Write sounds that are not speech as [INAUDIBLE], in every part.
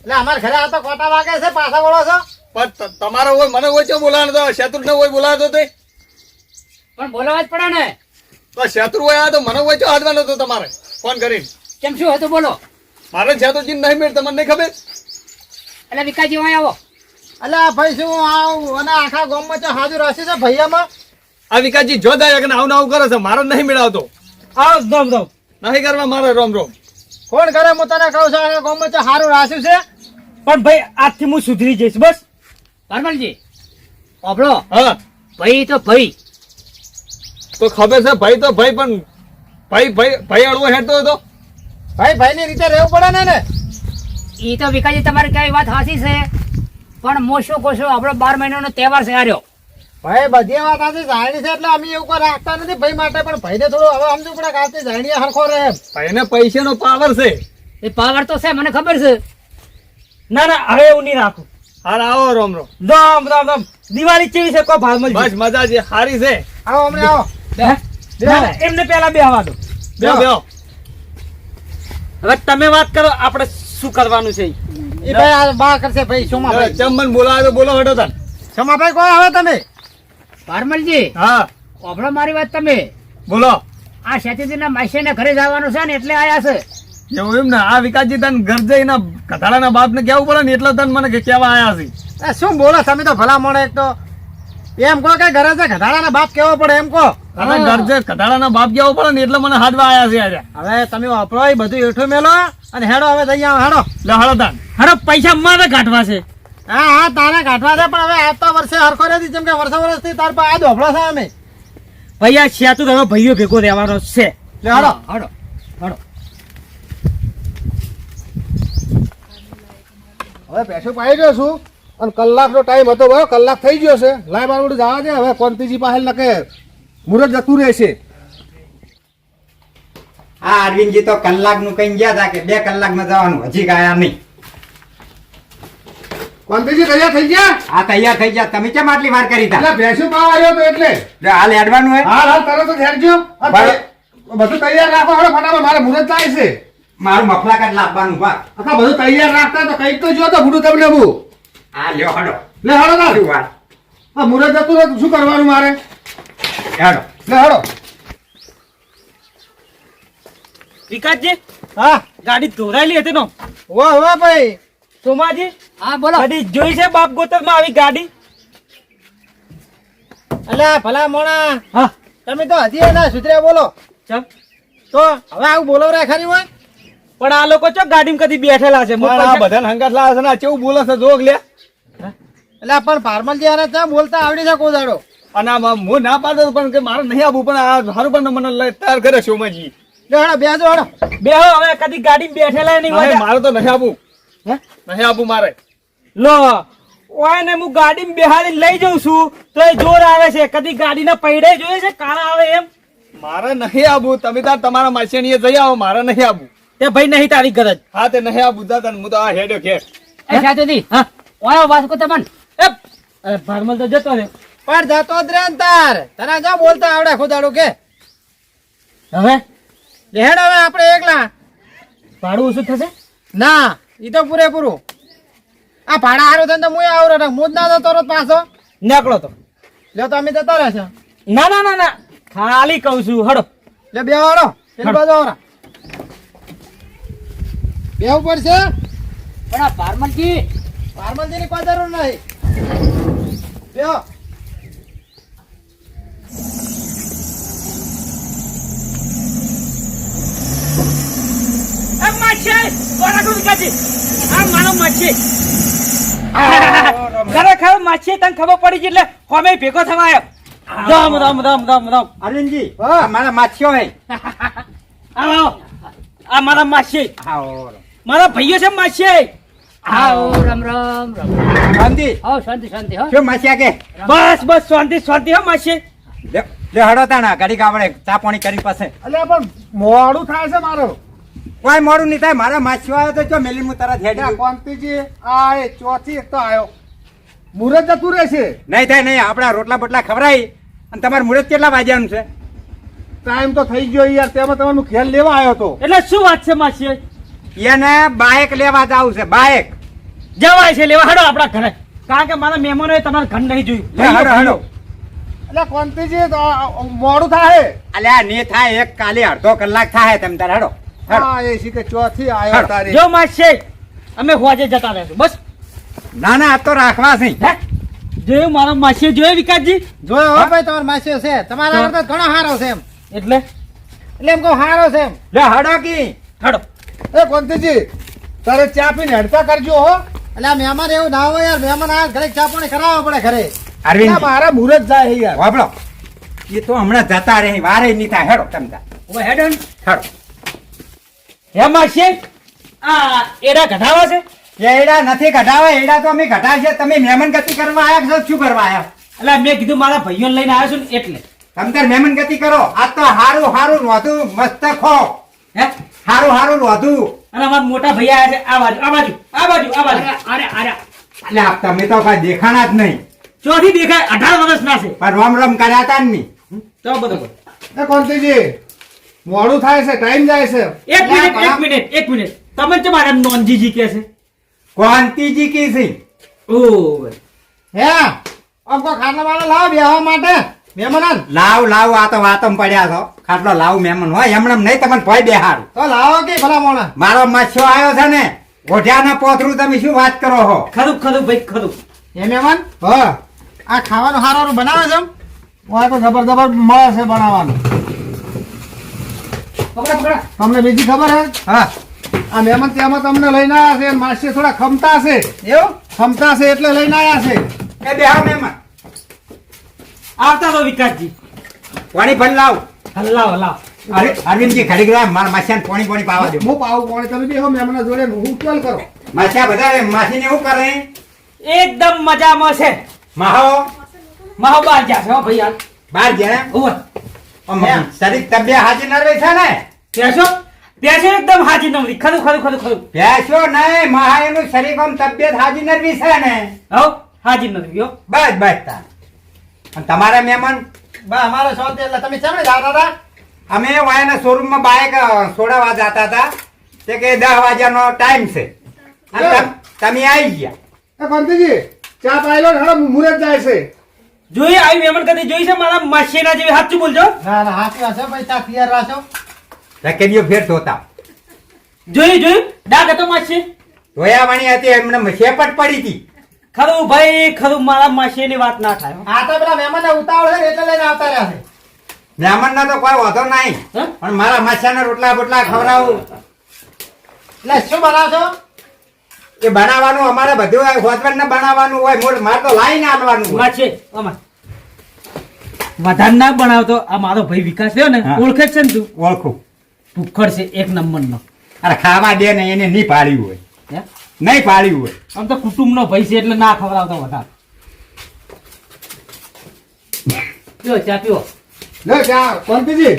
એટલે અમારા ઘરે આ તો કોટા વાગે છે પાછા વળો છો. પણ તમારો હોય મને હોય ચો બોલાવાનો તો શત્રુ ને હોય બોલાવતો તે. પણ બોલાવા જ પડે ને. તો શત્રુ હોય આ તો મને હોય ચો હાથવાનો હતો તમારે. ફોન કરીને. કેમ શું હતું બોલો. મારે શત્રુજી નહીં મેળ તમને નહીં ખબર? એટલે વિકાસજી અહીં આવો. એટલે ભાઈ શું આવું અને આખા ગામમાં તો હાજર હશે છે ભૈયામાં? આ વિકાસજી જો દાયક ને આવું ને આવું કરે છે મારો નહીં મેળવતો. આવ રોમ રોમ નહીં કરવા મારે રોમ રોમ. કોણ કરે? હું તને કહું છું ગામમાં તો સારું રાખ્યું છે. પણ ભાઈ આજથી હું સુધરી જઈશ બસ. પરમલજી આપણો હા. ભાઈ તો ભાઈ. તો ખબર છે ભાઈ તો ભાઈ પણ ભાઈ ભાઈ ભાઈ અડવો હેઠતો હતો. ભાઈ ભાઈની રીતે રહેવું પડે ને ને એ તો વિકાસજી તમારી કઈ વાત હાસી છે? પણ મોશો કોશો આપણો બાર મહિનાનો તહેવાર છે હાર્યો. ભાઈ બધી વાત આજે જાણી છે એટલે અમે એવું કોઈ રાખતા નથી. ભાઈ માટે પણ ભાઈને થોડું હવે સમજવું પડે કે આજથી જાણીએ હરખો રહે ભાઈને પૈસાનો પાવર છે. એ પાવર તો છે મને ખબર છે. ના ના હવે એવું નહીં રાખું. હાલ આવો રોમ રોમ. દમ દમ દમ દિવાળી કેવી છે કોઈ ભાગમાં બસ મજા છે સારી છે. આવો અમને આવો. એમને પેલા બે આવવા દો. બે બે. હવે તમે વાત કરો આપણે શું કરવાનું છે? એ ભાઈ આ બા કરશે ભાઈ શું ભાઈ. ચમન બોલાવે તો બોલો હટો તાન. સોમા ભાઈ કોઈ આવે તમે? પરમલજી હા. ઓબળો મારી વાત તમે. બોલો. આ શેતીજીના માસીના ઘરે જવાનું છે ને એટલે આયા છે. એવું એમ ને આ વિકાસજી તને ઘર જઈને કથાડાના બાપ ને કેવું પડે ને એટલે તને મને કેવા આયા છે. શું બોલો તમે તો ભલા મળે એક તો. એમ કહો કે ઘરે છે ઘટાડાના બાપ કેવો પડે એમ કહો. તમે ઘર છે કથાડાના બાપ કેવો પડે ને એટલે મને હાથવા આયા છે આજે. હવે તમે વાપરો બધું એઠું મેલો અને હેડો હવે દઈ આવો હેડો. લે હળો તાન. હેડો પૈસા મારે કાઢવા છે. હા હા તારે કાઢવા છે પણ હવે આવતા વર્ષે હરખો નથી જેમ કે વર્ષો વર્ષથી તાર પાસે આ ધોફળો છે અમે. ભાઈ આ શેતુ તો હવે ભાઈઓ ભેગો રહેવાનો છે. લે હાડો હડો હડો હવે પેસો પાઈ ગયો છું. અને કલાકનો ટાઈમ હતો ભાઈ કલાક થઈ ગયો છે. લાય બાર બધું જવા દે હવે કોંતીજી પાસે નકે મુરત જતું રહેશે. આ અરવિંદજી તો કલાકનું કઈ ગયા હતા કે બે કલાકમાં જવાનું હજી ગયા નહીં. કોંતીજી તૈયાર થઈ ગયા? આ તૈયાર થઈ ગયા. તમે કેમ આટલી વાર કરી તા ભેંસો પાવ આવ્યો તો એટલે. હાલ હેડવાનું હોય હાલ હાલ તરત જ હેડજો. બધું તૈયાર રાખો. હવે ફટાફટ મારે મુરત થાય છે. મારું મફલા કાઢ લાવવાનું બા આખા બધું તૈયાર રાખતા તો કંઈક તો જો તો ભૂડું તમને હું આ લ્યો હડો લે ના વાત? જતું શું કરવાનું મારે? હેડો લે હળો. વિકાસજી હા? ગાડી ધોરાયેલી હતી નો? વાહ વાહ ભાઈ. સોમાજી હા બોલો. કદી જોઈ છે બાપ ગોતરમાં આવી ગાડી? અલ્યા ભલા મોણા. હા. તમે તો હજી એના સુધર્યા બોલો. ચમ. તો હવે આવું બોલો રે ખરી હોય? પણ આ લોકો ચો ગાડીમાં કદી બેઠેલા છે? પણ આ બધાને હંગાત લાવે છે ને આ કેવું બોલે છે? જોગ લે. એટલે પણ પારમલજી આને ત્યાં બોલતા આવડી છે કોદાડો અને હું ના પાડતો પણ કે મારે નહીં આવવું પણ આ હારું પણ મને લઈ તૈયાર કરે શોમાજી લે હેડો બેસો હેડો બે હવે કદી ગાડી બેઠેલા નહીં મારે તો નહીં આપું હે? નહીં આપું મારે. લો ઓય ને હું ગાડી બેહાડી લઈ જઉં છું તો એ જોર આવે છે. કદી ગાડીના પૈડે જોઈએ છે? કાળા આવે એમ? મારે નહીં આવું. તમે તાર તમારા માસીની જઈ આવો. મારે નહીં આવું. તે ભાઈ નહીં તારી ગરજ. હા તે નહીં આવવું તને હું તો આ હેડ્યો ખેર એ શેતીજી હા. ઓયો વાસકો તમન. એ ભારમલ તો જતો રે પણ જતો જ રે તાર. તને ક્યાં બોલતા આવડે ખોદાડું કે? હવે? લે હવે આપણે એકલા. ભાડું ઓછું થશે? ના એ તો પૂરેપૂરું. આ ભાડા હારો થઈને તો હું આવરો રાખ હું જ ના જતો રહો પાછો. નીકળો તો. લે તો અમે જતા રહેશે ના ના ના ના. ખાલી કહું છું હડો. લે બે વાળો. પેલી બાજુ આવરા. બેવું પડશે પણ આ પારમલજી. પારમલજી ની કોઈ જરૂર નહીં. બે માછી. માછે કોરાકુ વિકાજી આ માનો માછે. [LAUGHS] ખરેખર માછી તને ખબર પડી ગઈ એટલે હોમે ભેગો થવા આવ્યો રામ રામ રામ રામ રામ. અરવિંદજી મારા માછીઓ હે. આવો. આ મારા માછી આવો મારા ભાઈઓ છે માછી આવો રામ રામ રામ. શાંતિ. આવો શાંતિ શાંતિ હો. શું માછીયા કે? બસ બસ શાંતિ શાંતિ હો માછે લે લે હડો તાણા ગાડી આપણે ચા પાણી કરી પાસે એટલે પણ મોડું થાય છે મારું. કોઈ મોડું નહીં થાય. મારા માછીઓ આવ્યો તો જો મેલી હું તરત હેડી કોંતીજી આ એ ચોથી એક તો આવ્યો મુરત જતું રહેશે? નહીં થાય નહીં. આપણા રોટલા બોટલા ખવડાવી અને તમારે મુરત કેટલા વાગ્યાનું છે? ટાઈમ તો થઈ ગયો યાર તેમાં તમારું ખેલ લેવા આવ્યો તો. એટલે શું વાત છે માછી એને બાઇક લેવા જાવ છે બાઇક જવાય છે લેવા હાડો આપણા ઘરે. કારણ કે મારા મહેમાનોએ તમારું ઘર નહીં જોયું. હડો હાડો. એટલે કોંતીજી તો મોડું થાય. અલ્યા નહીં થાય. એક કાલે અડધો કલાક થાય તેમ તારે હેડો. હા એ શીખે ચોથી આવ્યા તારી. જો માસી અમે હોજે જતા રહેશું. બસ. ના ના આ તો રાખવા છે. જોયું મારો માસી જોયો વિકાસજી? જોયો હો ભાઈ તમારો માસ્યો છે. તમારા કરતા ઘણો સારો છે એમ. એટલે? એટલે એમ કહું સારો છે એમ. લે હડો કી. હાડો. એ કોંતીજી તારે ચા પીને હડતા કરજો હો. એટલે આ મહેમાન એવું ના હોય યાર. મહેમાન આ ઘરે ચા પાણી કરાવવા પડે ઘરે. અરવિંદ. આ મારા મુહૂર્ત જાય યાર. વાપરો. એ તો હમણાં જતા રહે વારે નહીં થાય. હેડો તમતા હેડ હેડ. હે માસી આ એડા ઘટાવા છે? એડા નથી ઘટાવા એડા તો અમે ઘટાડશે. તમે મહેમાન ગતિ કરવા આવ્યા છો શું કરવા આવ્યા એટલે મેં કીધું મારા ભાઈઓને લઈને આવ્યો છું ને એટલે. તમે તાર મહેમાન ગતિ કરો. આ તો હારું હારું નોતું મસ્ત ખો. હે? હારું હારું નોતું અને અમારા મોટા ભાઈ આવ્યા છે. આ બાજુ આ બાજુ આ બાજુ આ બાજુ. અરે અરે એટલે આપ તમે તો કઈ દેખાણા જ નહીં. ચોથી દેખાય અઢાર વર્ષ ના છે. પણ રોમ રોમ કર્યા તા ને નહીં. તો બરોબર. કોણ કોંતીજી મોડું થાય છે ટાઈમ જાય છે. એક મિનિટ એક મિનિટ એક મિનિટ. તમે જ મારા નોનજીજી કે છે. કોંતીજી કી છે. ઓ હે? આમ કોઈ ખાના વાળા લાવ બેહવા માટે. મહેમાન લાવ લાવ આ તો વાતમ પડ્યા છો. ખાટલો લાવ મહેમાન હોય એમણે નહીં તમને ભય બેહારું તો લાવો કે ભલા મોણા? મારો મચ્છો આવ્યો છે ને ઓઢિયાના પોથરું તમે શું વાત કરો છો? ખરું ખરું ભાઈ ખરું. એ મહેમાન હા. આ ખાવાનું હારું બનાવે છે એમ? આ તો જબર જબર મળે છે બનાવવાનું. તમને બીજી ખબર હે? હા. આ મહેમાન ત્યાંમાં તમને લઈને આવ્યા છે માસી થોડા ખમતા છે. એવું? ખમતા છે એટલે લઈને આવ્યા છે. એ હા મહેમાન. આવતા તો વિકાસજી. પાણી ભર લાવ. હલાવ હલાવ અરે અરવિંદજી ઘડી ગયા મારા માસિયાને પાણી પાણી પાવા દો. હું પાવું પાણી તમે બેહો મહેમાન જોડે હું ચાલ કરો. માસિયા બધા માસીને એવું કરે? એકદમ મજામાં છે. માહો માહો બહાર જ્યાં છે હો ભાઈ યાર બહાર ગયા? ઓય આમ શરીર તબિયત હાજી નરવે છે ને? પેસો પેસો એકદમ હાજી નવરી ખરું ખરું ખરું ખરું. ભેંસો નહીં મહા એનું શરીર આમ તબિયત હાજી નરવી છે ને? હો હાજી નવરી હો. બસ બસ અને તમારા મહેમાન? બા અમારે શોખ એટલે તમે ચમડે જાતા હતા? અમે વાયના શોરૂમમાં બાઇક છોડાવવા જતા હતા. તે કે દસ વાગ્યાનો ટાઈમ છે. તમ- તમે આવી ગયા. એ કોંતીજી ચા પાયલો લો ને હવે મુહૂર્ત જાય છે. જોઈ આવી મહેમાન કદી જોઈ છે? મારા માસીના જેવી સાચું બોલજો. ના ના હાથ છે ભાઈ તા પિયર રાખો રકેડીઓ ફેર ધોતા. જોયું જોયું? ડાક હતો માસી. ધોયા વાણી હતી એમને શેપટ પડી હતી. ખરું ભાઈ ખરું મારા માસીની વાત ના થાય. હો. આ તો પેલા મહેમાન ને ઉતાવળ છે ને એટલે લઈને આવતા રહ્યા છે. મહેમાનનો તો કોઈ વાંધો નહીં. હે? પણ મારા માછાના રોટલા બોટલા ખવડાવું. એટલે શું બનાવો છો? એ બનાવવાનું અમારે બધું હોસ્પિટલ ને બનાવવાનું હોય મોડ મારે તો લાઈન આલવાનું હોય. છે અમાર વધારે ના બનાવતો આ મારો ભાઈ વિકાસ થયો ને. ઓળખે જ છે ને તું? ઓળખું. ભૂખડ છે એક નંબરનો. અરે ખાવા દે ને એને નહીં પાડ્યું હોય. હે? નહીં પાડ્યું હોય. આમ તો કુટુંબનો ભાઈ છે એટલે ના ખવડાવતો વધારે. પીઓ ચા પીઓ લે ચા કોંતીજી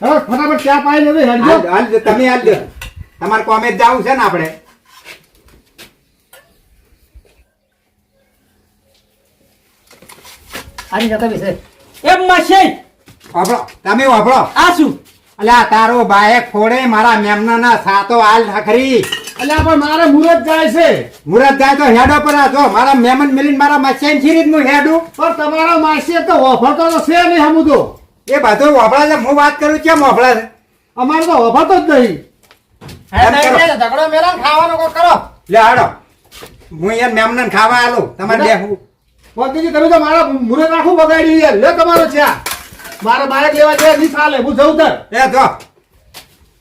હા ફટાફટ ચા પાઈ લે હાલ- તમે હાલ તમારે કોમે જ જવું છે ને આપણે. આની જતા વિશે એમ માસી! વાપરો. તમે વાપરો. આ શું? અલ્યા તારો બાએ ફોડે મારા મેમના સાતો હાલ ઠખરી એટલે પણ મારે મુરત જાય છે. મુરત જાય તો હેડો પર. આ જો મારા મેમન મિલીને મારા મચ્છાઈ છીરી રીતનું હું હેડું? પણ તમારો માસી તો ઓફરતો તો છે નહીં હમુદો એ બધું વાપરા છે. હું વાત કરું કેમ વાપરા છે? અમારે તો ઓફરતો જ નહીં. તો ઝઘડો મેરા ખાવાનો ખાવાનું કરો. લે હાડો. હું એ મેમને ખાવા આલું. તમારે બેહવું. કોંતીજી તમે તો મારા મુહૂર્ત રાખું બગાડી યાર લે તમારો છે મારે બાઇક લેવા છે નહીં ચાલે. હું જઉં તર. એ જો.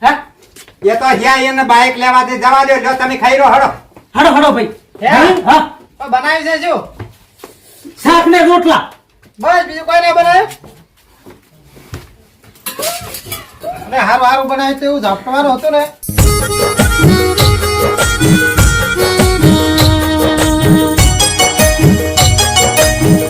હે? એ તો જ્યાં એને બાઇક લેવા દે જવા દે. લો તમે ખાઈ રહ્યો હડો હડો હડો ભાઈ. હે? હા? તો બનાવી દેજો શું? શાક ને રોટલા. બસ બીજું કોઈ ના બનાવે? અરે હારું હારું બનાવ્યું તો એવું ઝાપટવાનું હતું ને.